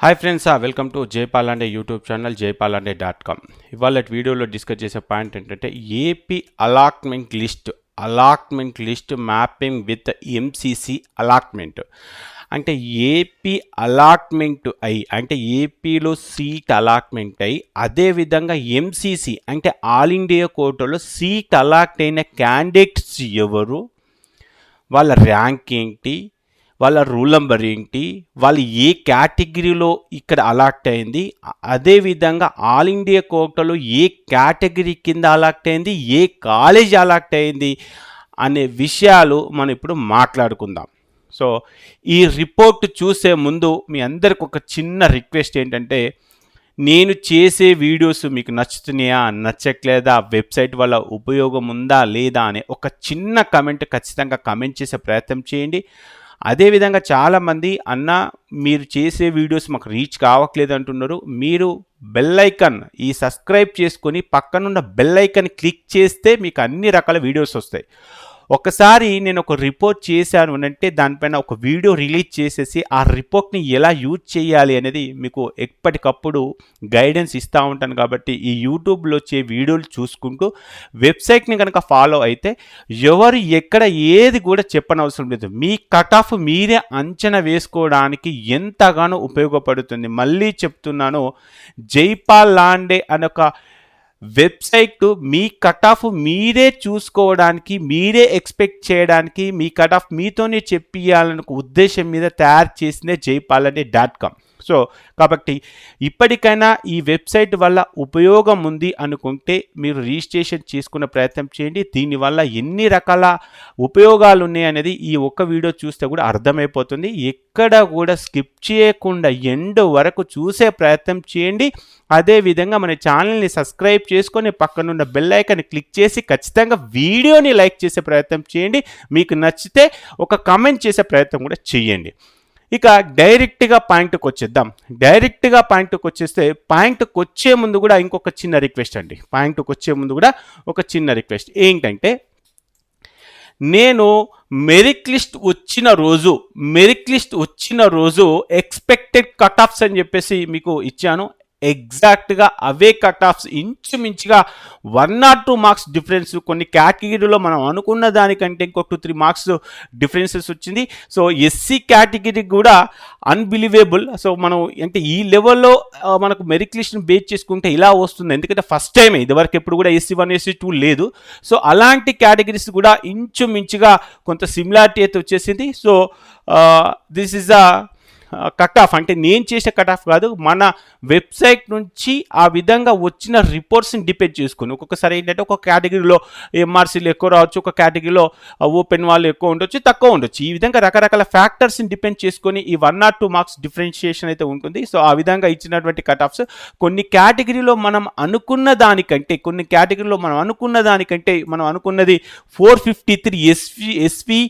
Hi friends welcome to Jaipalande YouTube channel Jaipalande dot com ఇవాళ వీడియోలో discuss చేసే point ఏంటంటే AP allotment list allotment list mapping with MCC allotment అంటే AP allotment అయి అంటే ఏపీలో సీట్ అలాట్మెంట్ అయి అదేవిధంగా ఎంసీసీ అంటే ఆల్ ఇండియా కోటాలో సీట్ అలాట్ అయిన క్యాండిడేట్స్ ఎవరు? వాళ్ళ ర్యాంక్ ఏంటి? వాళ్ళ రూల్ నెంబర్ ఏంటి? వాళ్ళు ఏ కేటగిరీలో ఇక్కడ అలాట్ అయింది? అదేవిధంగా ఆల్ ఇండియా కోటలో ఏ కేటగిరీ కింద అలాక్ట్ అయింది? ఏ కాలేజ్ అలాక్ట్ అయింది? అనే విషయాలు మనం ఇప్పుడు మాట్లాడుకుందాం. సో ఈ రిపోర్ట్ చూసే ముందు మీ అందరికి ఒక చిన్న రిక్వెస్ట్ ఏంటంటే నేను చేసే వీడియోస్ మీకు నచ్చుతున్నాయా నచ్చట్లేదా వెబ్సైట్ వల్ల ఉపయోగం ఉందా లేదా అనే ఒక చిన్న కమెంట్ ఖచ్చితంగా కమెంట్ చేసే ప్రయత్నం చేయండి. అదేవిధంగా చాలామంది అన్న మీరు చేసే వీడియోస్ మాకు రీచ్ కావట్లేదు అంటున్నారు. మీరు బెల్ ఐకన్ ఈ సబ్స్క్రైబ్ చేసుకొని పక్కనున్న బెల్ ఐకన్ క్లిక్ చేస్తే మీకు అన్ని రకాల వీడియోస్ వస్తాయి. ఒకసారి నేను ఒక రిపోర్ట్ చేశాను అంటే దానిపైన ఒక వీడియో రిలీజ్ చేసేసి ఆ రిపోర్ట్ని ఎలా యూజ్ చేయాలి అనేది మీకు ఎప్పటికప్పుడు గైడెన్స్ ఇస్తూ ఉంటాను కాబట్టి ఈ యూట్యూబ్లో వచ్చే వీడియోలు చూసుకుంటూ వెబ్సైట్ని కనుక ఫాలో అయితే ఎవరు ఎక్కడ ఏది కూడా చెప్పనవసరం లేదు. మీ కట్ ఆఫ్ మీరే అంచనా వేసుకోవడానికి ఎంతగానో ఉపయోగపడుతుంది. మళ్ళీ చెప్తున్నాను జైపాల్ లాండే అనొక వెబ్సైట్ మీ కట్ ఆఫ్ మీరే చూసుకోవడానికి మీరే ఎక్స్పెక్ట్ చేయడానికి మీ కట్ ఆఫ్ మీతోనే చెప్పియాలనుకు ఉద్దేశం మీద తయారు చేసిందే జైపాలని డాట్ కామ్. సో కాబట్టి ఇప్పటికైనా ఈ వెబ్సైట్ వల్ల ఉపయోగం ఉంది అనుకుంటే మీరు రిజిస్ట్రేషన్ చేసుకునే ప్రయత్నం చేయండి. దీనివల్ల ఎన్ని రకాల ఉపయోగాలు ఉన్నాయి అనేది ఈ ఒక్క వీడియో చూస్తే కూడా అర్థమైపోతుంది. ఎక్కడ కూడా స్కిప్ చేయకుండా ఎండ్ వరకు చూసే ప్రయత్నం చేయండి. అదేవిధంగా మన ఛానల్ని సబ్స్క్రైబ్ చేసుకొని పక్కనున్న బెల్ ఐకాన్ని క్లిక్ చేసి ఖచ్చితంగా వీడియోని లైక్ చేసే ప్రయత్నం చేయండి. మీకు నచ్చితే ఒక కామెంట్ చేసే ప్రయత్నం కూడా చేయండి. ఇక డైరెక్ట్గా పాయింట్కి వచ్చేద్దాం. డైరెక్ట్గా పాయింట్కి వచ్చేస్తే పాయింట్కి వచ్చే ముందు కూడా ఇంకొక చిన్న రిక్వెస్ట్ అండి. పాయింట్కి వచ్చే ముందు కూడా ఒక చిన్న రిక్వెస్ట్ ఏంటంటే నేను మెరిట్ లిస్ట్ వచ్చిన రోజు మెరిట్ లిస్ట్ వచ్చిన రోజు ఎక్స్పెక్టెడ్ కట్ ఆఫ్స్ అని చెప్పేసి మీకు ఇచ్చాను. ఎగ్జాక్ట్గా అవే కట్ ఆఫ్స్ ఇంచుమించుగా one or two marks difference కొన్ని కేటగిరీలో మనం అనుకున్న దానికంటే ఇంకొక టూ త్రీ మార్క్స్ డిఫరెన్సెస్ వచ్చింది. సో ఎస్సీ కేటగిరీ కూడా అన్బిలీవేబుల్ సో మనం అంటే ఈ లెవెల్లో మనకు మెరిట్ లిస్ట్ని బేస్ చేసుకుంటే ఇలా వస్తుంది. ఎందుకంటే ఫస్ట్ టైం ఇదివరకు ఎప్పుడు కూడా ఎస్సీ వన్ ఎస్సీ టూ లేదు. సో అలాంటి కేటగిరీస్ కూడా ఇంచుమించుగా కొంత సిమిలారిటీ అయితే వచ్చేసింది. So this is the cut off అంటే నేను చేసే కట్ ఆఫ్ కాదు మన వెబ్సైట్ నుంచి ఆ విధంగా వచ్చిన రిపోర్ట్స్ని డిపెండ్ చేసుకుని. ఒక్కొక్కసారి ఏంటంటే ఒక కేటగిరీలో ఎంఆర్సీలు ఎక్కువ రావచ్చు ఒక కేటగిరీలో ఓపెన్ వాళ్ళు ఎక్కువ ఉండొచ్చు తక్కువ ఉండొచ్చు. ఈ విధంగా రకరకాల ఫ్యాక్టర్స్ని డిపెండ్ చేసుకొని ఈ one or two marks differentiation అయితే ఉంటుంది. సో ఆ విధంగా ఇచ్చినటువంటి కట్ ఆఫ్స్ కొన్ని కేటగిరీలో మనం అనుకున్న దానికంటే కొన్ని కేటగిరీలో మనం అనుకున్న దానికంటే మనం అనుకున్నది four fifty three SV SV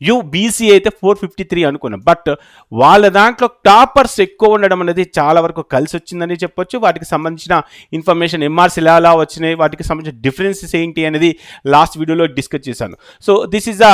U BC అయితే ఫోర్ ఫిఫ్టీ త్రీ అనుకున్నాం. బట్ వాళ్ళ దాంట్లో టాపర్స్ ఎక్కువ ఉండడం అనేది చాలా వరకు కలిసి వచ్చిందని చెప్పొచ్చు. వాటికి సంబంధించిన ఇన్ఫర్మేషన్ ఎంఆర్సీ ఎలా వచ్చినాయి వాటికి సంబంధించిన డిఫరెన్సెస్ ఏంటి అనేది లాస్ట్ వీడియోలో డిస్కస్ చేశాను. So this is a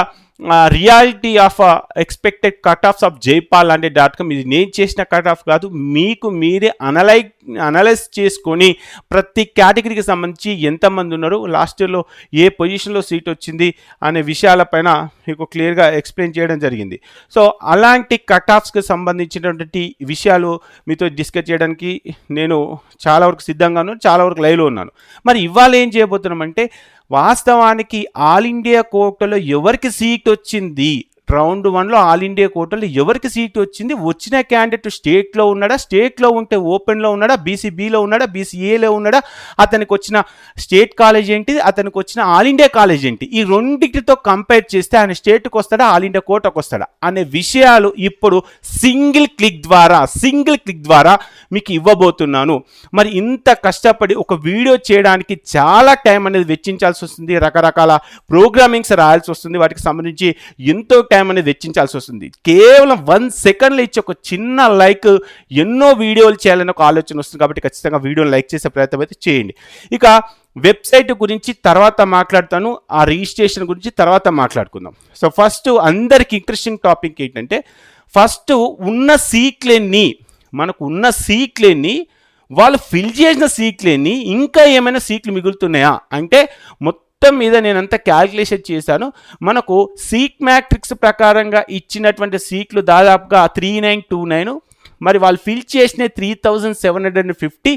reality of expected cut offs of Jaipal అంటే డాట్ కామ్ ఇది నేను చేసిన కట్ ఆఫ్ కాదు మీకు మీరే అనలై అనలైజ్ చేసుకొని ప్రతి కేటగిరీకి సంబంధించి ఎంతమంది ఉన్నారు లాస్ట్ ఇయర్లో ఏ పొజిషన్లో సీట్ వచ్చింది అనే విషయాలపైన మీకు క్లియర్గా ఎక్స్ప్లెయిన్ చేయడం జరిగింది. సో అలాంటి కట్ ఆఫ్స్కి సంబంధించినటువంటి విషయాలు మీతో డిస్కస్ చేయడానికి నేను చాలా వరకు సిద్ధంగాను చాలా వరకు లైవ్లో ఉన్నాను. మరి ఇవాళ ఏం చేయబోతున్నామంటే వాస్తవానికి ఆల్ ఇండియా కోటలో ఎవరికి సీట్ వచ్చింది? రౌండ్ వన్లో ఆల్ ఇండియా కోటలో ఎవరికి సీట్ వచ్చింది? వచ్చిన క్యాండిడేట్ స్టేట్లో ఉన్నాడా? స్టేట్లో ఉంటే ఓపెన్లో ఉన్నాడా? బీసీబీలో ఉన్నాడా? బీసీఏలో ఉన్నాడా? అతనికి వచ్చిన స్టేట్ కాలేజ్ ఏంటి అతనికి వచ్చిన ఆల్ ఇండియా కాలేజ్ ఏంటి? ఈ రెండింటితో కంపేర్ చేస్తే ఆయన స్టేట్కి వస్తాడా? ఆల్ ఇండియా కోటకు వస్తాడా? అనే విషయాలు ఇప్పుడు సింగిల్ క్లిక్ ద్వారా సింగిల్ క్లిక్ ద్వారా మీకు ఇవ్వబోతున్నాను. మరి ఇంత కష్టపడి ఒక వీడియో చేయడానికి చాలా టైం అనేది వెచ్చించాల్సి వస్తుంది. రకరకాల ప్రోగ్రామింగ్స్ రాయాల్సి వస్తుంది. వాటికి సంబంధించి ఎంతో టైం అనేది వెచ్చించాల్సి వస్తుంది. కేవలం వన్ సెకండ్లో ఇచ్చి ఒక చిన్న లైక్ ఎన్నో వీడియోలు చేయాలని ఒక ఆలోచన వస్తుంది కాబట్టి ఖచ్చితంగా వీడియోని లైక్ చేసే ప్రయత్నం అయితే చేయండి. ఇక వెబ్సైట్ గురించి తర్వాత మాట్లాడతాను ఆ రిజిస్ట్రేషన్ గురించి తర్వాత మాట్లాడుకుందాం. సో ఫస్ట్ అందరికి ఇంట్రెస్టింగ్ టాపిక్ ఏంటంటే ఫస్ట్ ఉన్న సీట్లన్నీ మనకు ఉన్న సీట్లన్నీ వాళ్ళు ఫిల్ చేసిన సీట్లేని ఇంకా ఏమైనా సీట్లు మిగులుతున్నాయా? అంటే మొత్తం మొత్తం మీద నేనంతా క్యాల్కులేషన్ చేశాను. మనకు సీట్ మ్యాట్రిక్స్ ప్రకారంగా ఇచ్చినటువంటి సీట్లు దాదాపుగా త్రీ నైన్ టూ నైన్ మరి వాళ్ళు ఫిల్ చేసిన three thousand seven hundred and fifty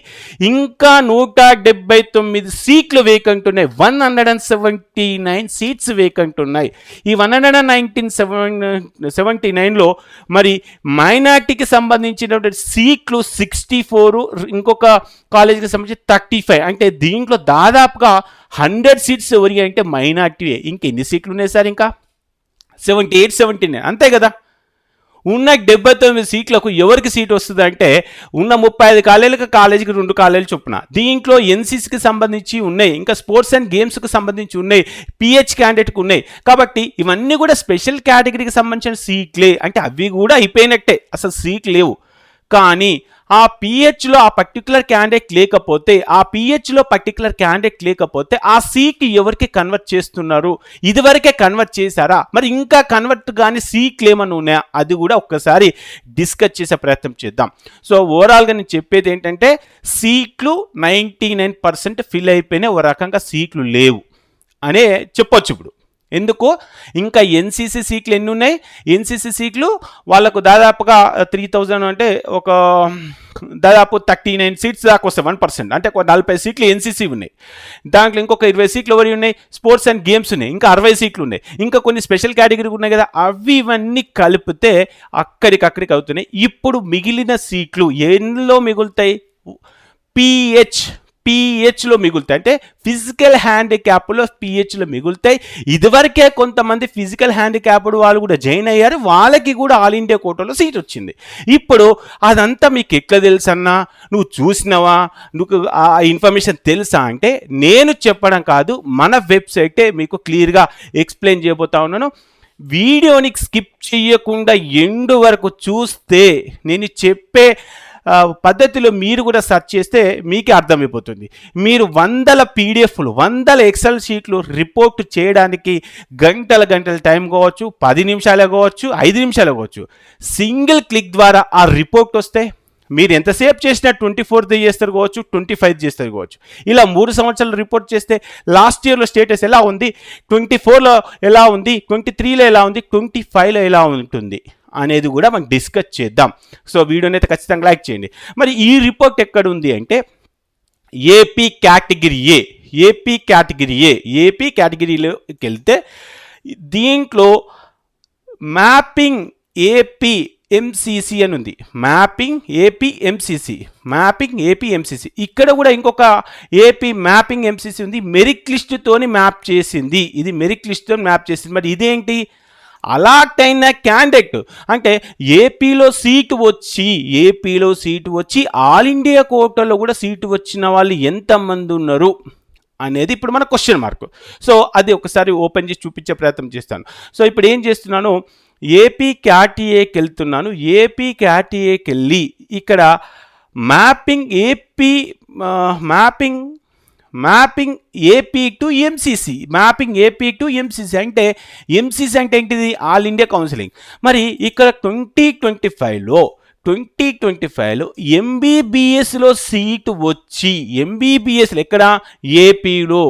ఇంకా నూట డెబ్బై తొమ్మిది సీట్లు వేకెంట్ ఉన్నాయి. One hundred and seventy nine seats vacant ఉన్నాయి. ఈ one hundred and nineteen seven seventy నైన్లో మరి మైనార్టీకి సంబంధించినటువంటి సీట్లు సిక్స్టీ ఫోర్ ఇంకొక కాలేజీకి సంబంధించి థర్టీ ఫైవ్ అంటే దీంట్లో దాదాపుగా హండ్రెడ్ సీట్స్ ఎవరి అంటే మైనార్టీ ఇంకెన్ని సీట్లు ఉన్నాయి సార్ ఇంకా? సెవెంటీ ఎయిట్ సెవెంటీ నైన్ అంతే కదా? ఉన్న డెబ్బై తొమ్మిది సీట్లకు ఎవరికి సీట్ వస్తుంది అంటే ఉన్న ముప్పై ఐదు కాలేజీలకు కాలేజీకి రెండు కాలేజీలు చొప్పున. దీంట్లో ఎన్సీసీకి సంబంధించి ఉన్నాయి ఇంకా స్పోర్ట్స్ అండ్ గేమ్స్కి సంబంధించి ఉన్నాయి పిహెచ్ క్యాండిడేట్కి ఉన్నాయి. కాబట్టి ఇవన్నీ కూడా స్పెషల్ కేటగిరీకి సంబంధించిన సీట్లే. అంటే అవి కూడా అయిపోయినట్టే. అసలు సీట్ లేవు. కానీ ఆ పిహెచ్లో ఆ పర్టికులర్ క్యాండిడేట్ లేకపోతే ఆ పిహెచ్లో పర్టికులర్ క్యాండిడేట్ లేకపోతే ఆ సీట్ ఎవరికి కన్వర్ట్ చేస్తున్నారు? ఇదివరకే కన్వర్ట్ చేశారా? మరి ఇంకా కన్వర్ట్ కానీ సీట్లు ఏమన్నా ఉన్నాయా? అది కూడా ఒక్కసారి డిస్కస్ చేసే ప్రయత్నం చేద్దాం. సో ఓవరాల్గా నేను చెప్పేది ఏంటంటే సీట్లు నైంటీ నైన్ పర్సెంట్ ఫిల్ అయిపోయినాయి ఓ రకంగా సీట్లు లేవు. అనే చెప్పొచ్చు ఇప్పుడు. ఎందుకు? ఇంకా ఎన్సీసీ సీట్లు ఎన్ని ఉన్నాయి ఎన్సీసీ సీట్లు వాళ్ళకు దాదాపుగా త్రీ థౌజండ్ అంటే ఒక దాదాపు థర్టీ నైన్ సీట్స్ దాకా వస్తాయి వన్ పర్సెంట్ అంటే ఒక నలభై సీట్లు ఎన్సీసీ ఉన్నాయి. దాంట్లో ఇంకొక ఇరవై సీట్లు ఎవరి ఉన్నాయి? స్పోర్ట్స్ అండ్ గేమ్స్ ఉన్నాయి. ఇంకా అరవై సీట్లు ఉన్నాయి. ఇంకా కొన్ని స్పెషల్ కేటగిరీ ఉన్నాయి కదా అవి ఇవన్నీ కలిపితే అక్కడికక్కడికి అవుతున్నాయి. ఇప్పుడు మిగిలిన సీట్లు ఎన్నిలో మిగులుతాయి? పిహెచ్ పిహెచ్లో మిగులుతాయి. అంటే ఫిజికల్ హ్యాండిక్యాప్లో పిహెచ్లో మిగులుతాయి. ఇదివరకే కొంతమంది ఫిజికల్ హ్యాండిక్యాప్డ్ వాళ్ళు కూడా జాయిన్ అయ్యారు. వాళ్ళకి కూడా ఆల్ ఇండియా కోటలో సీట్ వచ్చింది. ఇప్పుడు అదంతా మీకు ఎట్లా తెలుసన్నా? నువ్వు చూసినావా? నువ్వు ఆ ఇన్ఫర్మేషన్ తెలుసా అంటే నేను చెప్పడం కాదు మన వెబ్సైటే మీకు క్లియర్గా ఎక్స్ప్లెయిన్ చేయబోతా ఉన్నాను. వీడియోని స్కిప్ చేయకుండా ఎండు వరకు చూస్తే నేను చెప్పే పద్ధతిలో మీరు కూడా సెర్చ్ చేస్తే మీకే అర్థమైపోతుంది. మీరు వందల పీడిఎఫ్లు వందల ఎక్సెల్ షీట్లు రిపోర్ట్ చేయడానికి గంటల గంటల టైం కావచ్చు పది నిమిషాలే కావచ్చు ఐదు నిమిషాలే కావచ్చు. సింగిల్ క్లిక్ ద్వారా ఆ రిపోర్ట్ వస్తే మీరు ఎంతసేపు చేసినా ట్వంటీ ఫోర్త్ చేస్తారు కావచ్చు ట్వంటీ ఫైవ్ చేస్తారు కావచ్చు. ఇలా మూడు సంవత్సరాలు రిపోర్ట్ చేస్తే లాస్ట్ ఇయర్లో స్టేటస్ ఎలా ఉంది ట్వంటీ ఫోర్లో ఎలా ఉంది ట్వంటీ త్రీలో ఎలా ఉంది ట్వంటీ ఫైవ్లో ఎలా ఉంటుంది. అనేది కూడా మనం డిస్కస్ చేద్దాం. సో వీడియోని అయితే ఖచ్చితంగా లైక్ చేయండి. మరి ఈ రిపోర్ట్ ఎక్కడ ఉంది అంటే AP category A AP category A AP కేటగిరీలోకి వెళ్తే దీంట్లో మ్యాపింగ్ ఏపీ ఎంసీసీ అని ఉంది. Mapping AP MCC mapping AP MCC ఇక్కడ కూడా ఇంకొక ఏపీ మ్యాపింగ్ ఎంసీసీ ఉంది. మెరిట్ లిస్టుతోని మ్యాప్ చేసింది. ఇది మెరిట్ లిస్ట్తో మ్యాప్ చేసింది. మరి ఇదేంటి? అలాట్ అయిన క్యాండిడేట్ అంటే ఏపీలో సీటు వచ్చి ఏపీలో సీటు వచ్చి ఆల్ ఇండియా కోటాలో కూడా సీటు వచ్చిన వాళ్ళు ఎంతమంది ఉన్నారు అనేది ఇప్పుడు మన క్వశ్చన్ మార్క్. సో అది ఒకసారి ఓపెన్ చేసి చూపించే ప్రయత్నం చేస్తాను. సో ఇప్పుడు ఏం చేస్తున్నాను? ఏపీ క్యాటీఏకి వెళ్తున్నాను. ఏపీ క్యాటీఏకి వెళ్ళి ఇక్కడ mapping AP mapping mapping AP to MCC mapping AP to MCC అంటే ఎంసీసీ అంటే ఏంటిది? All India counselling. మరి ఇక్కడ ట్వంటీ ట్వంటీ ఫైవ్లో ట్వంటీ ట్వంటీ ఫైవ్లో ఎంబీబీఎస్లో సీటు వచ్చి ఎంబీబీఎస్లో ఎక్కడ? ఏపీలో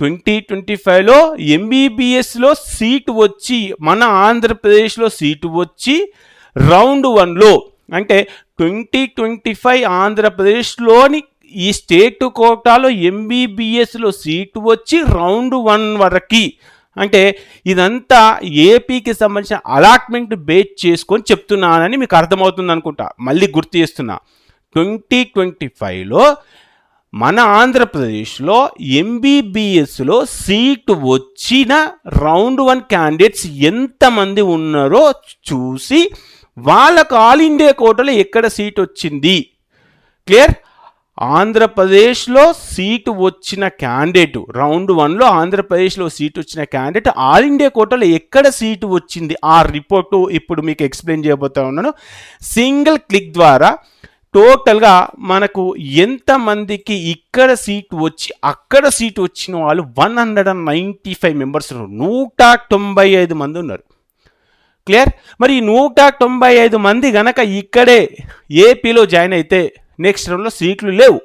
ట్వంటీ ట్వంటీ ఫైవ్లో ఎంబీబీఎస్లో సీటు వచ్చి మన ఆంధ్రప్రదేశ్లో సీటు వచ్చి రౌండ్ వన్లో. అంటే ట్వంటీ ట్వంటీ ఫైవ్ ఆంధ్రప్రదేశ్లోని ఈ స్టేట్ కోటాలో ఎంబీబీఎస్లో సీటు వచ్చి రౌండ్ వన్ వరకు. అంటే ఇదంతా ఏపీకి సంబంధించిన అలాట్మెంట్ బేస్ చేసుకొని చెప్తున్నానని మీకు అర్థమవుతుంది అనుకుంటా మళ్ళీ గుర్తు చేస్తున్నా. ట్వంటీ ట్వంటీ ఫైవ్లో మన ఆంధ్రప్రదేశ్లో ఎంబీబీఎస్లో సీటు వచ్చిన రౌండ్ వన్ క్యాండిడేట్స్ ఎంతమంది ఉన్నారో చూసి వాళ్ళకు ఆల్ ఇండియా కోటలో ఎక్కడ సీట్ వచ్చింది? క్లియర్? ఆంధ్రప్రదేశ్లో సీటు వచ్చిన క్యాండిడేట్ రౌండ్ వన్లో ఆంధ్రప్రదేశ్లో సీటు వచ్చిన క్యాండిడేట్ ఆల్ ఇండియా కోటాలో ఎక్కడ సీటు వచ్చింది? ఆ రిపోర్టు ఇప్పుడు మీకు ఎక్స్ప్లెయిన్ చేయబోతా ఉన్నాను. సింగిల్ క్లిక్ ద్వారా టోటల్గా మనకు ఎంతమందికి ఇక్కడ సీట్ వచ్చి అక్కడ సీట్ వచ్చిన వాళ్ళు one hundred and ninety five members నూట తొంభై ఐదు మంది ఉన్నారు. క్లియర్? మరి నూట తొంభై ఐదు మంది గనక ఇక్కడే ఏపీలో జాయిన్ అయితే నెక్స్ట్ రౌండ్లో సీట్లు లేవు.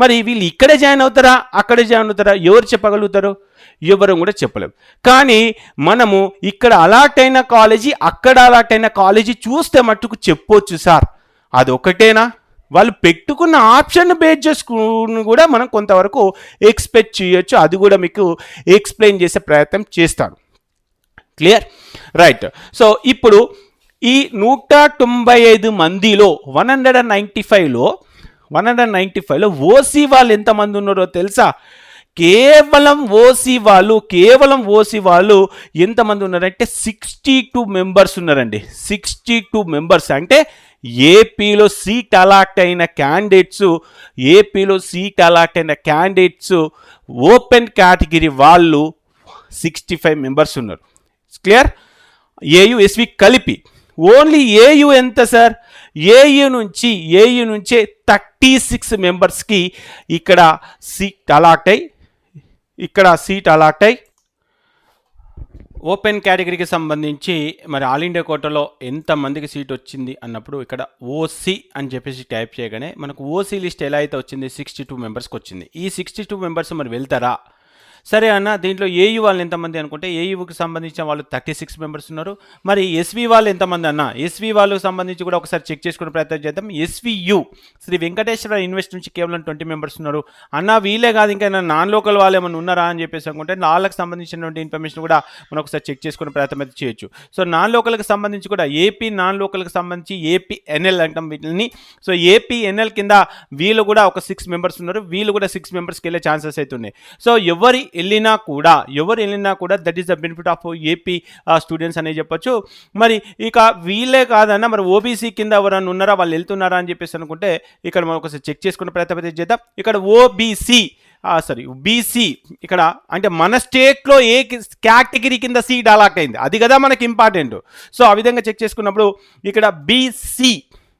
మరి వీళ్ళు ఇక్కడే జాయిన్ అవుతారా? అక్కడే జాయిన్ అవుతారా? ఎవరు చెప్పగలుగుతారు? ఎవరు కూడా చెప్పలేము కానీ మనము ఇక్కడ అలాట్ అయిన కాలేజీ అక్కడ అలాట్ అయిన కాలేజీ చూస్తే మట్టుకు చెప్పొచ్చు సార్. అది ఒకటేనా? వాళ్ళు పెట్టుకున్న ఆప్షన్ బేస్ చేసుకుని కూడా మనం కొంతవరకు ఎక్స్పెక్ట్ చేయొచ్చు. అది కూడా మీకు ఎక్స్ప్లెయిన్ చేసే ప్రయత్నం చేస్తాను. క్లియర్ రైట్ సో ఇప్పుడు ఈ నూట తొంభై ఐదు మందిలో వన్ హండ్రెడ్ అండ్ నైంటీ ఫైవ్లో వన్ హండ్రెడ్ నైంటీ ఫైవ్లో ఓసీ వాళ్ళు ఎంతమంది ఉన్నారో తెలుసా? కేవలం ఓసీ వాళ్ళు కేవలం ఓసీ వాళ్ళు ఎంతమంది ఉన్నారంటే సిక్స్టీ టూ మెంబర్స్ ఉన్నారండి. Sixty two members. అంటే ఏపీలో సీట్ అలాట్ అయిన క్యాండిడేట్స్ ఏపీలో సీట్ అలాట్ అయిన క్యాండిడేట్స్ ఓపెన్ కేటగిరీ వాళ్ళు సిక్స్టీ ఫైవ్ మెంబర్స్ ఉన్నారు. క్లియర్? ఏయు ఎస్వి కలిపి. ఓన్లీ ఏయు ఎంత సార్? ఏయు నుంచి ఏయు నుంచే థర్టీ సిక్స్ మెంబర్స్కి ఇక్కడ సీట్ అలాట్ అయి ఇక్కడ సీట్ అలాట్ అయి ఓపెన్ కేటగిరీకి సంబంధించి మరి ఆల్ ఇండియా కోటలో ఎంతమందికి సీట్ వచ్చింది అన్నప్పుడు ఇక్కడ ఓసీ అని చెప్పేసి టైప్ చేయగానే మనకు ఓసీ లిస్ట్ ఎలా అయితే వచ్చింది సిక్స్టీ టూ మెంబర్స్కి వచ్చింది. ఈ సిక్స్టీ టూ మెంబర్స్ మరి వెళ్తారా? సరే అన్న దీంట్లో ఏయూ వాళ్ళు ఎంతమంది అనుకుంటే ఏయూకి సంబంధించిన వాళ్ళు థర్టీ సిక్స్ మెంబర్స్ ఉన్నారు. మరి ఎస్వి వాళ్ళు ఎంతమంది అన్న? ఎస్వి వాళ్ళకి సంబంధించి కూడా ఒకసారి చెక్ చేసుకునే ప్రయత్నం చేద్దాం. ఎస్వియు శ్రీ వెంకటేశ్వర ఇన్వెస్ట్ నుంచి కేవలం ట్వంటీ మెంబర్స్ ఉన్నారు. అన్న వీలే కాదు ఇంకా నాన్ లోకల్ వాళ్ళు ఏమైనా ఉన్నారా అని చెప్పేసి అనుకుంటే వాళ్ళకి సంబంధించినటువంటి ఇన్ఫర్మేషన్ కూడా మనం ఒకసారి చెక్ చేసుకునే ప్రయత్నం అయితే చేయొచ్చు. సో నాన్ లోకల్కి సంబంధించి కూడా ఏపీ నాన్ లోకల్కి సంబంధించి ఏపీ ఎన్ఎల్ అంటాం వీటిని. సో ఏపీ ఎన్ఎల్ కింద వీళ్ళు కూడా ఒక సిక్స్ మెంబర్స్ ఉన్నారు. వీళ్ళు కూడా సిక్స్ మెంబర్స్కి వెళ్ళే ఛాన్సెస్ అయితే ఉన్నాయి. సో ఎవరి వెళ్ళినా కూడా ఎవరు వెళ్ళినా కూడా that is the benefit of AP students అనే చెప్పొచ్చు. మరి ఇక వీళ్ళే కాదన్న మరి ఓబీసీ కింద ఎవరైనా ఉన్నారా వాళ్ళు వెళ్తున్నారా అని చెప్పేసి అనుకుంటే ఇక్కడ మనం ఒకసారి చెక్ చేసుకున్న ప్రయత్నం అయితే చేద్దాం. ఇక్కడ ఓబీసీ సారీ బీసీ ఇక్కడ అంటే మన స్టేట్లో ఏ కేటగిరీ కింద సీట్ అలాట్ అయింది. అది కదా మనకి ఇంపార్టెంట్ సో ఆ విధంగా చెక్ చేసుకున్నప్పుడు ఇక్కడ బీసీ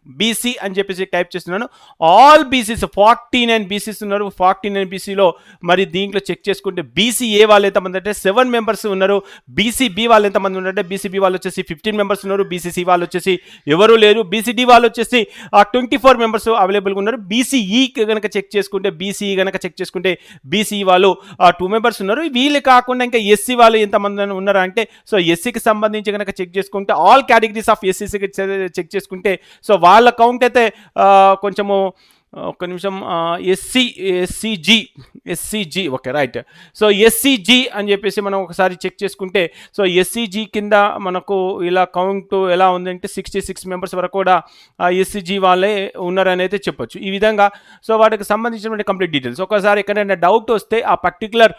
బీసీ అని చెప్పేసి టైప్ చేస్తున్నాను. All BCs forty nine BCs ఉన్నారు. ఫార్టీ నైన్ బీసీలో మరి దీంట్లో చెక్ చేసుకుంటే బీసీ ఏ వాళ్ళు ఎంతమంది అంటే సెవెన్ మెంబర్స్ ఉన్నారు. బీసీబీ వాళ్ళు ఎంతమంది ఉన్నారంటే బీసీబీ వాళ్ళు వచ్చేసి ఫిఫ్టీన్ మెంబర్స్ ఉన్నారు. బీసీసీ వాళ్ళు వచ్చేసి ఎవరు లేరు. బీసీడీ వాళ్ళు వచ్చేసి ట్వంటీ ఫోర్ మెంబర్స్ అవైలబుల్గా ఉన్నారు. బీసీఈ e కనుక చెక్ చేసుకుంటే బీసీఈ కనుక e చెక్ చేసుకుంటే బీసీఈ e వాళ్ళు టూ మెంబర్స్ ఉన్నారు. వీళ్ళు కాకుండా ఇంకా ఎస్సీ వాళ్ళు ఎంతమంది ఉన్నారా అంటే సో ఎస్సీకి సంబంధించి కనుక చెక్ చేసుకుంటే ఆల్ కేటగిరీస్ ఆఫ్ ఎస్సీసీకి చెక్ చేసుకుంటే సో వాళ్ళ కౌంట్ అయితే కొంచెము ఒక నిమిషం SC SCG SCG okay right so SCG అని చెప్పేసి మనం ఒకసారి చెక్ చేసుకుంటే సో ఎస్సీజీ కింద మనకు ఇలా కౌంట్ ఎలా ఉందంటే సిక్స్టీ సిక్స్ మెంబర్స్ వరకు కూడా ఎస్సీజీ వాళ్ళే ఉన్నారని అయితే చెప్పొచ్చు. ఈ విధంగా సో వాటికి సంబంధించినటువంటి కంప్లీట్ డీటెయిల్స్ ఒకసారి ఎక్కడైనా డౌట్ వస్తే ఆ పర్టికులర్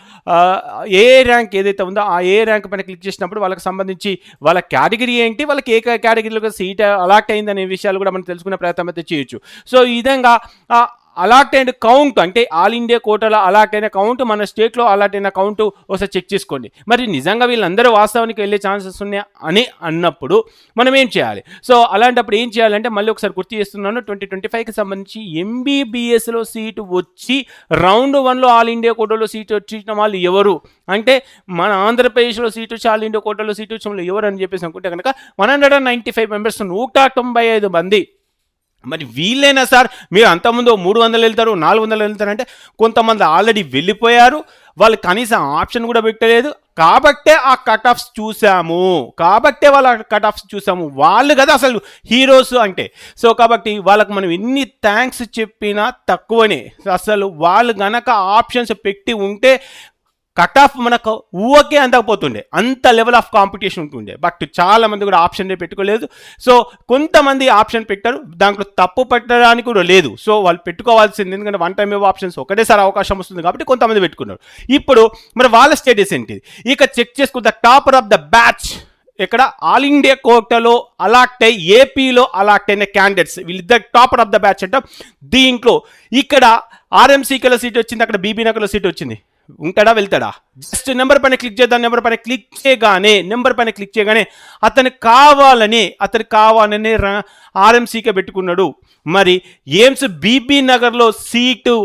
ఏ ర్యాంక్ ఏదైతే ఉందో ఆ ఏ ర్యాంక్ పైన క్లిక్ చేసినప్పుడు వాళ్ళకి సంబంధించి వాళ్ళ కేటగిరీ ఏంటి వాళ్ళకి ఏ కేటగిరీలో సీట్ అలాట్ అయిందనే విషయాలు కూడా మనం తెలుసుకునే ప్రయత్నం అయితే చేయొచ్చు. సో ఈ విధంగా అలాట్ అయిన కౌంట్ అంటే ఆల్ ఇండియా కోటాలో అలాట్ అయిన కౌంట్ మన స్టేట్లో అలాట్ అయిన కౌంట్ ఒకసారి చెక్ చేసుకోండి. మరి నిజంగా వీళ్ళందరూ వాస్తవానికి వెళ్ళే ఛాన్సెస్ ఉన్నాయి అని అన్నప్పుడు మనం ఏం చేయాలి? సో అలాంటప్పుడు ఏం చేయాలంటే మళ్ళీ ఒకసారి గుర్తు చేస్తున్నాను ట్వంటీ ట్వంటీ ఫైవ్కి సంబంధించి ఎంబీబీఎస్లో సీటు వచ్చి రౌండ్ వన్లో ఆల్ ఇండియా కోటాలో సీటు వచ్చిన వాళ్ళు ఎవరు? అంటే మన ఆంధ్రప్రదేశ్లో సీటు వచ్చి ఆల్ ఇండియా కోటాలో సీటు వచ్చిన వాళ్ళు ఎవరు అని చెప్పేసి అనుకుంటే కనుక one hundred and ninety five members నూట తొంభై ఐదు మంది మరి వీళ్ళైనా సార్ మీరు అంతకుముందు మూడు వందలు వెళ్తారు నాలుగు వందలు వెళ్తారంటే కొంతమంది ఆల్రెడీ వెళ్ళిపోయారు వాళ్ళు కనీసం ఆప్షన్ కూడా పెట్టలేదు. కాబట్టే ఆ కట్ ఆఫ్స్ చూసాము. కాబట్టే వాళ్ళ కట్ ఆఫ్స్ చూసాము. వాళ్ళు కదా అసలు హీరోస్ అంటే. సో కాబట్టి వాళ్ళకు మనం ఎన్ని థ్యాంక్స్ చెప్పినా తక్కువనే. అసలు వాళ్ళు గనక ఆప్షన్స్ పెట్టి ఉంటే కట్ ఆఫ్ మనకు ఊకే అందకపోతుండే. అంత లెవెల్ ఆఫ్ కాంపిటీషన్ ఉంటుండే. బట్ చాలా మంది కూడా ఆప్షన్ పెట్టుకోలేదు. సో కొంతమంది ఆప్షన్ పెట్టారు. దాంట్లో తప్పు పెట్టడానికి కూడా లేదు. సో వాళ్ళు పెట్టుకోవాల్సింది ఎందుకంటే వన్ టైం ఏవో ఆప్షన్స్ ఒకటేసారి అవకాశం వస్తుంది కాబట్టి కొంతమంది పెట్టుకున్నారు. ఇప్పుడు మరి వాళ్ళ స్టేటస్ ఏంటిది ఇక చెక్ చేసుకుంటే టాపర్ ఆఫ్ ద బ్యాచ్ ఇక్కడ ఆల్ ఇండియా కోటాలో అలాట్ అయ్యి ఏపీలో అలాట్ అయిన క్యాండిడేట్స్ వీళ్ళిద్దరు టాపర్ ఆఫ్ ద బ్యాచ్ అంటే. దీంట్లో ఇక్కడ ఆర్ఎంసీకేలో సీట్ వచ్చింది అక్కడ బీబీ నగర్లో సీట్ వచ్చింది. ఉంటాడా వెళ్తాడా? జస్ట్ నెంబర్ పైన క్లిక్ చేద్దాం నెంబర్ పైన క్లిక్ చేయగానే నెంబర్ పైన క్లిక్ చేయగానే అతను కావాలని అతను కావాలని ఆర్ఎంసీకే పెట్టుకున్నాడు. మరి ఏమ్స్ బీబీ నగర్లో సీటు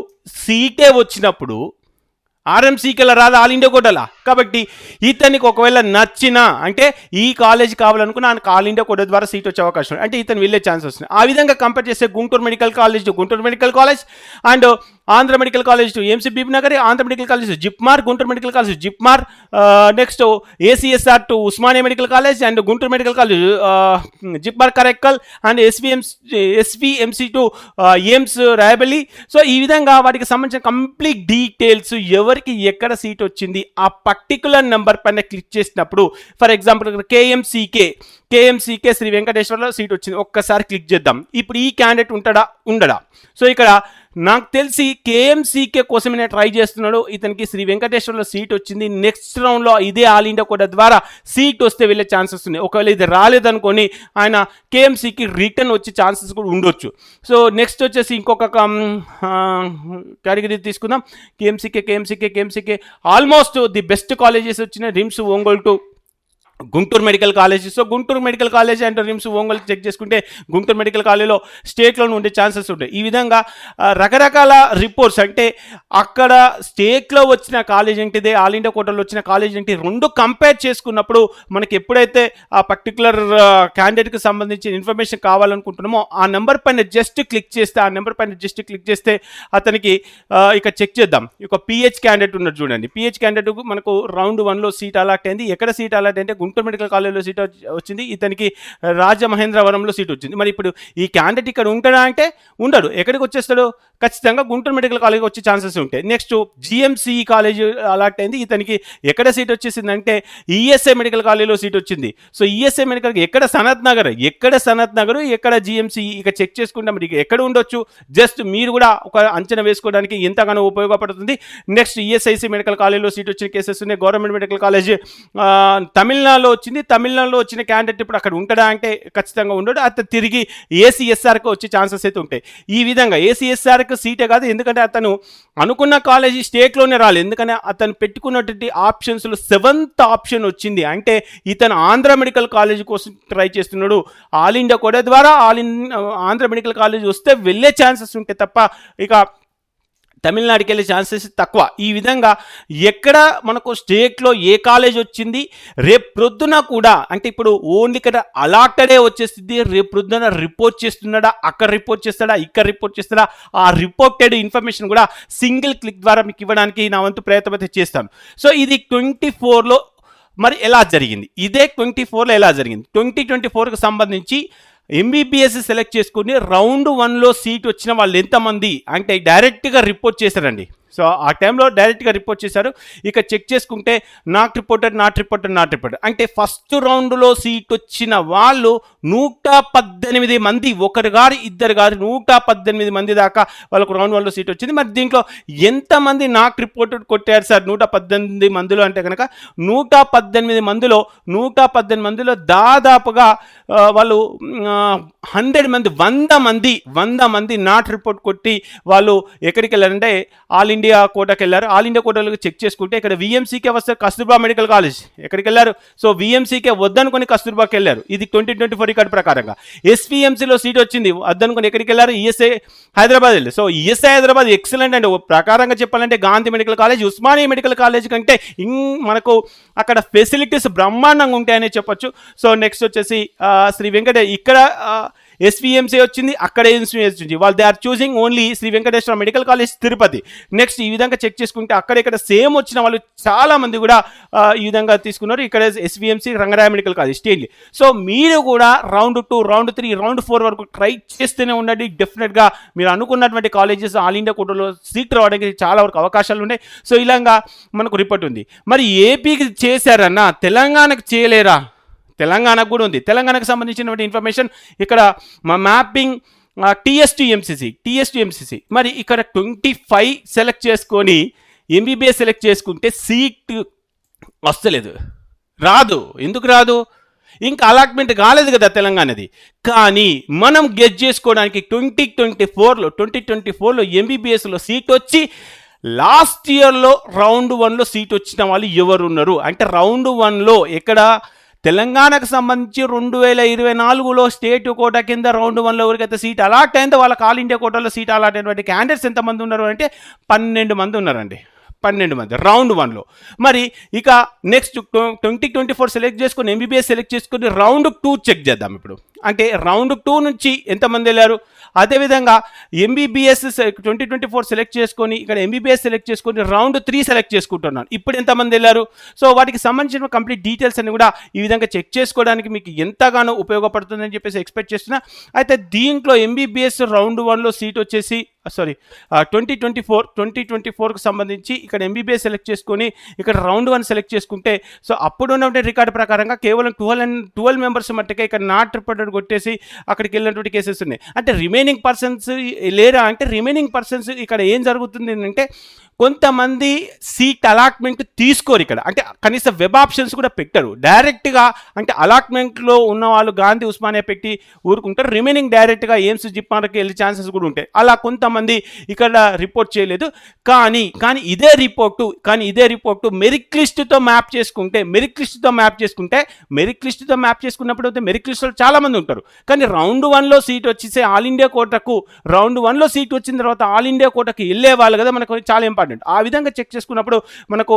సీటే వచ్చినప్పుడు ఆర్ఎంసీకేలా రాదా? ఆల్ ఇండియా కోటలా? కాబట్టి ఇతనికి ఒకవేళ నచ్చినా అంటే ఈ కాలేజ్ కావాలనుకున్న ఆయనకు ఆల్ ఇండియా కోట ద్వారా సీట్ వచ్చే అవకాశం ఉంది. అంటే ఇతను వెళ్ళే ఛాన్స్ వస్తుంది. ఆ విధంగా కంపేర్ చేస్తే Guntur medical college Guntur medical college and Andhra medical college to MC Bibinagar Andhra medical college JIPMER Guntur medical college JIPMER next ACSR to Osmania medical college and Guntur medical college JIPMER Karaikal and SVMS SVMC to AIIMS Raebareli so ఈ విధంగా వాటికి సంబంధించిన complete details ఎవరికి ఎక్కడ seat వచ్చింది ఆ particular number పైన click చేసినప్పుడు ఫర్ ఎగ్జాంపుల్ కేఎంసీకే కేఎంసీకే శ్రీ వెంకటేశ్వర్లో సీట్ వచ్చింది. ఒక్కసారి క్లిక్ చేద్దాం. ఇప్పుడు ఈ క్యాండిడేట్ ఉంటాడా? ఉండడా? సో ఇక్కడ నాకు తెలిసి కేఎంసీకే కోసమే ట్రై చేస్తున్నాడు. ఇతనికి శ్రీ వెంకటేశ్వర్లో సీట్ వచ్చింది. నెక్స్ట్ రౌండ్లో ఇదే ఆల్ ఇండియా కోట ద్వారా సీట్ వస్తే వెళ్ళే ఛాన్సెస్ ఉన్నాయి. ఒకవేళ ఇది రాలేదనుకొని ఆయన కేఎంసీకి రిటర్న్ వచ్చే ఛాన్సెస్ కూడా ఉండొచ్చు. సో నెక్స్ట్ వచ్చేసి ఇంకొక కేటగిరీ తీసుకుందాం. కేఎంసీకే కేఎంసీకే కేఎంసీకే ఆల్మోస్ట్ ది బెస్ట్ కాలేజెస్ వచ్చిన RIMS Ongole to Guntur medical college so Guntur medical college and RIMS Ongole check చేసుకుంటే గుంటూరు మెడికల్ కాలేజ్లో స్టేట్లో ఉండే ఛాన్సెస్ ఉంటాయి. ఈ విధంగా రకరకాల రిపోర్ట్స్ అంటే అక్కడ స్టేట్లో వచ్చిన కాలేజ్ ఏంటిది ఆల్ ఇండియా కోటలో వచ్చిన కాలేజ్ ఏంటి రెండు కంపేర్ చేసుకున్నప్పుడు మనకి ఎప్పుడైతే ఆ పర్టికులర్ క్యాండిడేట్కి సంబంధించిన ఇన్ఫర్మేషన్ కావాలనుకుంటున్నామో ఆ నెంబర్ పైన జస్ట్ క్లిక్ చేస్తే ఆ నెంబర్ పైన జస్ట్ క్లిక్ చేస్తే అతనికి ఇక చెక్ చేద్దాం. ఇక పిహెచ్ క్యాండిడేట్ ఉన్నది చూడండి. పిహెచ్ క్యాండిడేట్ మనకు రౌండ్ వన్లో సీట్ అలాట్ అయింది ఎక్కడ సీట్ అలాట్ అంటే గుంటూరు మెడికల్ కాలేజ్లో సీట్ వచ్చి- వచ్చింది. ఇతనికి రాజమహేంద్రవరంలో సీట్ వచ్చింది. మరి ఇప్పుడు ఈ క్యాండిడేట్ ఇక్కడ ఉంటాడా అంటే ఉండడు. ఎక్కడికి వచ్చేస్తాడు? ఖచ్చితంగా గుంటూరు మెడికల్ కాలేజ్ వచ్చే ఛాన్సెస్ ఉంటాయి. నెక్స్ట్ జిఎంసి కాలేజ్ అలాట్ అయింది. ఇతనికి ఎక్కడ సీట్ వచ్చేసింది అంటే ఈఎస్ఐ మెడికల్ కాలేజ్లో సీట్ వచ్చింది. సో ఈఎస్ఐ మెడికల్ ఎక్కడ సనత్ నగర్? ఎక్కడ సనత్ నగర్? ఎక్కడ జిఎంసి? ఇక చెక్ చేసుకుంటే. మరి ఎక్కడ ఉండొచ్చు? జస్ట్ మీరు కూడా ఒక అంచనా వేసుకోవడానికి ఎంతగానో ఉపయోగపడుతుంది. నెక్స్ట్ ఈఎస్ఐసి మెడికల్ కాలేజ్లో సీట్ వచ్చిన కేసెస్ ఉన్నాయి. గవర్నమెంట్ మెడికల్ కాలేజ్ తమిళనాడు తెలంగాణలో వచ్చింది తమిళనాడులో వచ్చిన క్యాండిడేట్ ఇప్పుడు అక్కడ ఉంటాడా అంటే ఖచ్చితంగా ఉండడు. అతను తిరిగి ఏసీఎస్ఆర్కి వచ్చే ఛాన్సెస్ అయితే ఉంటాయి. ఈ విధంగా ఏసీఎస్ఆర్కి సీటే కాదు ఎందుకంటే అతను అనుకున్న కాలేజీ స్టేట్లోనే రాలేదు. ఎందుకంటే అతను పెట్టుకున్నటువంటి ఆప్షన్స్లో సెవెంత్ ఆప్షన్ వచ్చింది. అంటే ఇతను ఆంధ్ర మెడికల్ కాలేజ్ కోసం ట్రై చేస్తున్నాడు. ఆల్ ఇండియా కూడా ద్వారా all in Andhra medical college వస్తే వెళ్ళే ఛాన్సెస్ ఉంటాయి తప్ప ఇక తమిళనాడుకి వెళ్ళే ఛాన్సెస్ తక్కువ. ఈ విధంగా ఎక్కడ మనకు స్టేట్లో ఏ కాలేజ్ వచ్చింది రేపు ప్రొద్దున కూడా అంటే ఇప్పుడు ఓన్లీ ఇక్కడ అలాటెడే వచ్చేస్తుంది రేపు ప్రొద్దున రిపోర్ట్ చేస్తున్నాడా అక్కడ రిపోర్ట్ చేస్తాడా ఇక్కడ రిపోర్ట్ చేస్తాడా ఆ రిపోర్టెడ్ ఇన్ఫర్మేషన్ కూడా సింగిల్ క్లిక్ ద్వారా మీకు ఇవ్వడానికి నా వంతు ప్రయత్నం అయితే చేస్తాను. సో ఇది ట్వంటీ ఫోర్లో మరి ఎలా జరిగింది? ఇదే ట్వంటీ ఫోర్లో ఎలా జరిగింది? ట్వంటీ ట్వంటీ ఫోర్కి సంబంధించి ఎంబీబీఎస్ సెలెక్ట్ చేసుకుని రౌండ్ వన్లో సీట్ వచ్చిన వాళ్ళు ఎంతమంది అంటే డైరెక్ట్గా రిపోర్ట్ చేశారండి. సో ఆ టైంలో డైరెక్ట్గా రిపోర్ట్ చేశారు. ఇక చెక్ చేసుకుంటే not reported not reported not reported. అంటే ఫస్ట్ రౌండ్లో సీట్ వచ్చిన వాళ్ళు నూట పద్దెనిమిది మంది ఒకరు గారు ఇద్దరు గారు నూట పద్దెనిమిది మంది దాకా వాళ్ళకు రౌండ్ వన్లో సీట్ వచ్చింది. మరి దీంట్లో ఎంతమంది నాట్ రిపోర్టెడ్ కొట్టారు సార్? నూట పద్దెనిమిది మందిలో అంటే కనుక నూట పద్దెనిమిది మందిలో నూట పద్దెనిమిది మందిలో దాదాపుగా వాళ్ళు హండ్రెడ్ మంది వంద మంది వంద మంది నాట్ రిపోర్ట్ కొట్టి వాళ్ళు ఎక్కడికి వెళ్ళారంటే ఆల్ ఇండియా కోటాకి వెళ్ళారు. ఆల్ ఇండియా కోటలకు చెక్ చేసుకుంటే ఇక్కడ విఎంసీకే వస్తే కస్తూర్బా మెడికల్ కాలేజ్ ఎక్కడికి వెళ్ళారు? సో విఎంసీకే వద్దనుకొని కస్తూర్బాకి వెళ్ళారు. ఇది ట్వంటీ ట్వంటీ ఫోర్ రికార్డ్ ప్రకారంగా. ఎస్విఎంసీలో సీట్ వచ్చింది. వద్దనుకొని ఎక్కడికి వెళ్ళారు? ఈఎస్ఐ హైదరాబాద్ వెళ్ళి సో ఈఎస్ఐ హైదరాబాద్ ఎక్సలెంట్ అండి. ప్రకారంగా చెప్పాలంటే Gandhi medical college Osmania medical college కంటే ఇం మనకు అక్కడ ఫెసిలిటీస్ బ్రహ్మాండంగా ఉంటాయని చెప్పొచ్చు. సో నెక్స్ట్ వచ్చేసి శ్రీ వెంకట ఇక్కడ ఎస్విఎంసీ వచ్చింది అక్కడ ఎస్విఎంసీ వచ్చింది. వాళ్ళు they are choosing only Sri Venkateswara medical college Tirupati next ఈ విధంగా చెక్ చేసుకుంటే అక్కడ ఇక్కడ సేమ్ వచ్చిన వాళ్ళు చాలా మంది కూడా ఈ విధంగా తీసుకున్నారు. ఇక్కడ ఎస్విఎంసీ రంగరాయ మెడికల్ కాలేజ్ స్టేట్లీ సో మీరు కూడా round two round three round four వరకు ట్రై చేస్తూనే ఉండండి. డెఫినెట్గా మీరు అనుకున్నటువంటి కాలేజెస్ ఆల్ ఇండియా కోటలో సీట్ రావడానికి చాలా వరకు అవకాశాలు ఉన్నాయి. సో ఇలాగా మనకు రిపోర్ట్ ఉంది. మరి ఏపీకి చేశారన్నా తెలంగాణకు చేయలేరా? తెలంగాణకు కూడా ఉంది. తెలంగాణకు సంబంధించినటువంటి ఇన్ఫర్మేషన్ ఇక్కడ మా మ్యాపింగ్ టీఎస్టీఎంసీసీ టీఎస్టీఎంసీసీ మరి ఇక్కడ ట్వంటీ ఫైవ్ సెలెక్ట్ చేసుకొని ఎంబీబీఎస్ సెలెక్ట్ చేసుకుంటే సీట్ వస్తలేదు. రాదు. ఎందుకు రాదు? ఇంకా అలాట్మెంట్ కాలేదు కదా తెలంగాణది. కానీ మనం గెట్ చేసుకోవడానికి ట్వంటీ ట్వంటీ ఫోర్లో ట్వంటీ ట్వంటీ ఫోర్లో ఎంబీబీఎస్లో సీట్ వచ్చి లాస్ట్ ఇయర్లో రౌండ్ వన్లో సీట్ వచ్చిన వాళ్ళు ఎవరున్నారు? అంటే రౌండ్ వన్లో ఎక్కడ తెలంగాణకు సంబంధించి రెండు వేల ఇరవై నాలుగులో స్టేట్ కోట కింద రౌండ్ వన్లో ఎవరికైతే సీట్ అలాట్ అయిందో వాళ్ళకి ఆల్ ఇండియా కోటాలో సీట్ అలాట్ అయినటువంటి క్యాండిడేట్స్ ఎంతమంది ఉన్నారు అంటే పన్నెండు మంది ఉన్నారండి. పన్నెండు మంది. రౌండ్ వన్లో. మరి ఇక next twenty twenty four select చేసుకుని ఎంబీబీఎస్ సెలెక్ట్ చేసుకుని రౌండ్ టూ చెక్ చేద్దాం ఇప్పుడు. అంటే రౌండ్ టూ నుంచి ఎంతమంది వెళ్ళారు? అదేవిధంగా MBBS twenty twenty four select చేసుకొని ఇక్కడ ఎంబీబీఎస్ సెలెక్ట్ చేసుకొని రౌండ్ త్రీ సెలెక్ట్ చేసుకుంటున్నాను. ఇప్పుడు ఎంతమంది వెళ్ళారు? సో వాటికి సంబంధించిన కంప్లీట్ డీటెయిల్స్ అన్ని కూడా ఈ విధంగా చెక్ చేసుకోవడానికి మీకు ఎంతగానో ఉపయోగపడుతుందని చెప్పేసి ఎక్స్పెక్ట్ చేస్తున్నా. అయితే దీంట్లో ఎంబీబీఎస్ రౌండ్ వన్లో సీట్ వచ్చేసి sorry twenty twenty four twenty twenty ఫోర్కి సంబంధించి ఇక్కడ ఎంబీబీఎస్ సెలెక్ట్ చేసుకొని ఇక్కడ రౌండ్ వన్ సెలెక్ట్ చేసుకుంటే సో అప్పుడు ఉన్నటువంటి రికార్డు ప్రకారంగా కేవలం ట్వెల్వ్ అండ్ ట్వెల్వ్ మెంబర్స్ మట్టుకే ఇక్కడ నాట్ రిపోర్టెడ్ కొట్టేసి అక్కడికి వెళ్ళినటువంటి కేసెస్ ఉన్నాయి. అంటే రిమైనింగ్ పర్సన్స్ లేరా? అంటే రిమైనింగ్ పర్సన్స్ ఇక్కడ ఏం జరుగుతుంది అంటే కొంతమంది సీట్ అలాట్మెంట్ తీసుకోరు ఇక్కడ. అంటే కనీసం వెబ్ ఆప్షన్స్ కూడా పెట్టరు. డైరెక్ట్గా అంటే అలాట్మెంట్లో ఉన్న వాళ్ళు గాంధీ ఉస్మానియా పెట్టి ఊరుకుంటారు. రిమైనింగ్ డైరెక్ట్గా ఎయిమ్స్ జిప్మార్కి వెళ్ళే ఛాన్సెస్ కూడా ఉంటాయి. అలా కొంతమంది ఇక్కడ రిపోర్ట్ చేయలేదు. కానీ కానీ ఇదే రిపోర్టు కానీ ఇదే రిపోర్టు మెరిట్ లిస్టుతో మ్యాప్ చేసుకుంటే మెరిట్ లిస్టుతో మ్యాప్ చేసుకుంటే మెరిట్ లిస్టుతో మ్యాప్ చేసుకున్నప్పుడు అయితే మెరిట్ లిస్టులో చాలా మంది ఉంటారు. కానీ రౌండ్ వన్లో సీట్ వచ్చేసే ఆల్ ఇండియా కోటకు రౌండ్ వన్లో సీట్ వచ్చిన తర్వాత ఆల్ ఇండియా కోటకి వెళ్ళే వాళ్ళు కదా మనకు చాలా ఇంపార్టెంట్ ఆ విధంగా చెక్ చేసుకున్నప్పుడు మనకు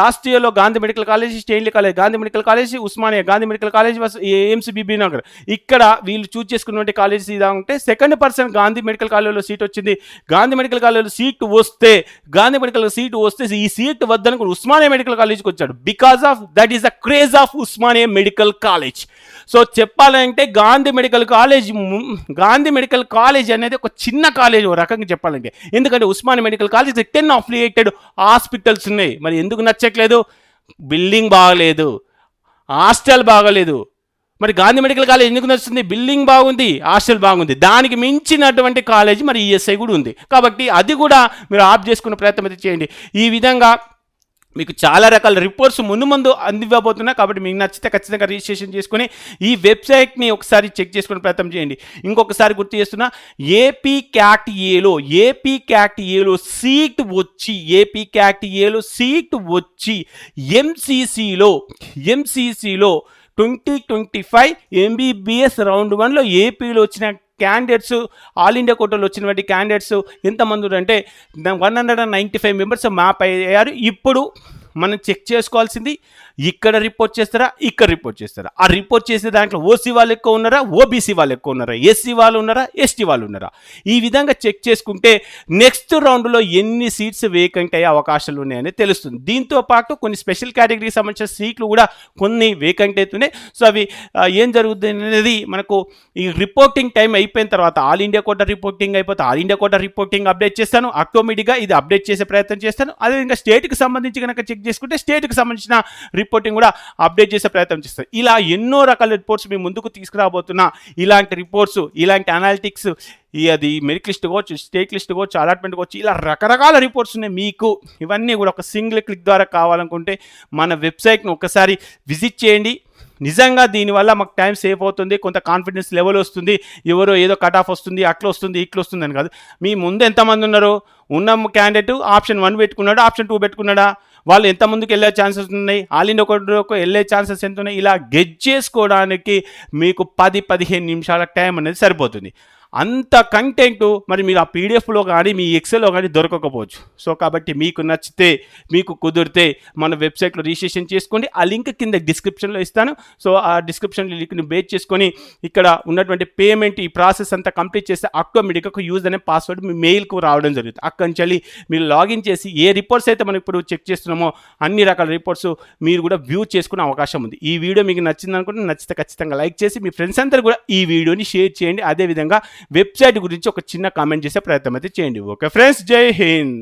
లాస్ట్ ఇయర్లో Gandhi medical college Stanley college Gandhi medical college Osmania Gandhi medical college AIIMS Bibi Nagar. ఇక్కడ వీళ్ళు చూజ్ చేసుకున్నటువంటి కాలేజెస్ ఇదా ఉంటే సెకండ్ పర్సన్ గాంధీ మెడికల్ కాలేజ్లో సీట్ వచ్చింది. గాంధీ మెడికల్ కాలేజ్లో సీట్ వస్తే గాంధీ మెడికల్ సీట్ వస్తే ఈ సీట్ వద్దనుకుని ఉస్మానియా మెడికల్ కాలేజ్కి వచ్చాడు. Because of that is the craze of Osmania medical college. So చెప్పాలంటే Gandhi medical college Gandhi medical college అనేది ఒక చిన్న కాలేజ్ ఓ రకంగా చెప్పాలంటే. ఎందుకంటే Osmania medical college ten affiliated hospitals ఉన్నాయి. మరి ఎందుకు నచ్చట్లేదు? బిల్డింగ్ బాగలేదు. హాస్టల్ బాగలేదు. మరి గాంధీ మెడికల్ కాలేజ్ ఎందుకు నచ్చుతుంది? బిల్డింగ్ బాగుంది హాస్టల్ బాగుంది. దానికి మించినటువంటి కాలేజ్ మరి ఈఎస్ఐ కూడా ఉంది. కాబట్టి అది కూడా మీరు ఆఫ్ చేసుకునే ప్రయత్నం అయితే చేయండి. ఈ విధంగా మీకు చాలా రకాల రిపోర్ట్స్ ముందు ముందు అందివ్వబోతున్నా కాబట్టి మీకు నచ్చితే ఖచ్చితంగా రిజిస్ట్రేషన్ చేసుకుని ఈ వెబ్సైట్ని ఒకసారి చెక్ చేసుకునే ప్రయత్నం చేయండి. ఇంకొకసారి గుర్తు చేస్తున్నా ఏపీ క్యాట్ ఏలో ఏపీ క్యాట్ ఏలో సీట్ వచ్చి ఏపీ క్యాట్ ఏలో సీట్ వచ్చి ఎంసీసీలో ఎంసీసీలో twenty twenty five MBBS round వన్లో ఏపీలో వచ్చిన క్యాండిడేట్స్ ఆల్ ఇండియా కోటలో వచ్చినటువంటి క్యాండిడేట్స్ ఎంతమంది అంటే one hundred and ninety five members map అయ్యారు. ఇప్పుడు మనం చెక్ చేసుకోవాల్సింది ఇక్కడ రిపోర్ట్ చేస్తారా ఇక్కడ రిపోర్ట్ చేస్తారా? ఆ రిపోర్ట్ చేసే దాంట్లో ఓసీ వాళ్ళు ఎక్కువ ఉన్నారా ఓబీసీ వాళ్ళు ఎక్కువ ఉన్నారా ఎస్సీ వాళ్ళు ఉన్నారా ఎస్టీ వాళ్ళు ఉన్నారా? ఈ విధంగా చెక్ చేసుకుంటే నెక్స్ట్ రౌండ్లో ఎన్ని సీట్స్ వేకెంట్ అయ్యే అవకాశాలు ఉన్నాయని తెలుస్తుంది. దీంతో పాటు కొన్ని స్పెషల్ కేటగిరీకి సంబంధించిన సీట్లు కూడా కొన్ని వేకెంట్ అవుతున్నాయి సో అవి ఏం జరుగుతుంది అనేది మనకు ఈ రిపోర్టింగ్ టైం అయిపోయిన తర్వాత ఆల్ ఇండియా కోట రిపోర్టింగ్ అయిపోతే all India quota reporting update చేస్తాను. ఆటోమేటిక్గా ఇది అప్డేట్ చేసే ప్రయత్నం చేస్తాను. అదేవిధంగా స్టేట్కి సంబంధించి కనుక చెక్ చేసుకుంటే స్టేట్కి సంబంధించిన రిపోర్టింగ్ కూడా అప్డేట్ చేసే ప్రయత్నం చేస్తారు ఇలా ఎన్నో రకాల రిపోర్ట్స్ మీ ముందుకు తీసుకురాబోతున్నా ఇలాంటి రిపోర్ట్స్ ఇలాంటి అనాలిటిక్స్ ఈ అది మెరిట్ లిస్ట్ కావచ్చు స్టేట్ లిస్ట్ కావచ్చు అలాట్మెంట్ కావచ్చు ఇలా రకరకాల రిపోర్ట్స్ ఉన్నాయి. మీకు ఇవన్నీ కూడా ఒక సింగిల్ క్లిక్ ద్వారా కావాలనుకుంటే మన వెబ్సైట్ని ఒకసారి విజిట్ చేయండి. నిజంగా దీనివల్ల మాకు టైం సేవ్ అవుతుంది కొంత కాన్ఫిడెన్స్ లెవెల్ వస్తుంది. ఎవరో ఏదో కట్ ఆఫ్ వస్తుంది అట్లా వస్తుంది ఇట్లా వస్తుంది అని కాదు. మీ ముందు ఎంతమంది ఉన్నారు ఉన్న క్యాండిడేట్ ఆప్షన్ వన్ పెట్టుకున్నాడు ఆప్షన్ టూ పెట్టుకున్నాడా? వాళ్ళు ఎంత ముందుకు వెళ్ళే ఛాన్సెస్ ఉన్నాయి? ఆల్ ఇండియా ఒకటి వెళ్ళే ఛాన్సెస్ ఎంత ఉన్నాయి? ఇలా గెజ్ చేసుకోవడానికి మీకు పది పదిహేను నిమిషాల టైం అనేది సరిపోతుంది. అంత కంటెంట్ మరి మీరు ఆ పీడిఎఫ్లో కానీ మీ ఎక్సెల్లో కానీ దొరకకపోవచ్చు. సో కాబట్టి మీకు నచ్చితే మీకు కుదిరితే మన వెబ్సైట్లో రిజిస్ట్రేషన్ చేసుకోండి. ఆ లింక్ కింద డిస్క్రిప్షన్లో ఇస్తాను. సో ఆ డిస్క్రిప్షన్ లింక్ని బేస్ చేసుకొని ఇక్కడ ఉన్నటువంటి పేమెంట్ ఈ ప్రాసెస్ అంతా కంప్లీట్ చేస్తే ఆటోమేటిక్గా ఒక యూజ్ అనే పాస్వర్డ్ మీ మెయిల్కు రావడం జరుగుతుంది. అక్కడి నుంచి వెళ్ళి మీరు లాగిన్ చేసి ఏ రిపోర్ట్స్ అయితే మనం ఇప్పుడు చెక్ చేస్తున్నామో అన్ని రకాల రిపోర్ట్స్ మీరు కూడా వ్యూ చేసుకునే అవకాశం ఉంది. ఈ వీడియో మీకు నచ్చింది అనుకుంటే నచ్చితే ఖచ్చితంగా లైక్ చేసి మీ ఫ్రెండ్స్ అందరూ కూడా ఈ వీడియోని షేర్ చేయండి. అదేవిధంగా వెబ్సైట్ గురించి ఒక చిన్న కామెంట్ చేసే ప్రయత్నం అయితే చేయండి. ఓకే ఫ్రెండ్స్ జై హింద్.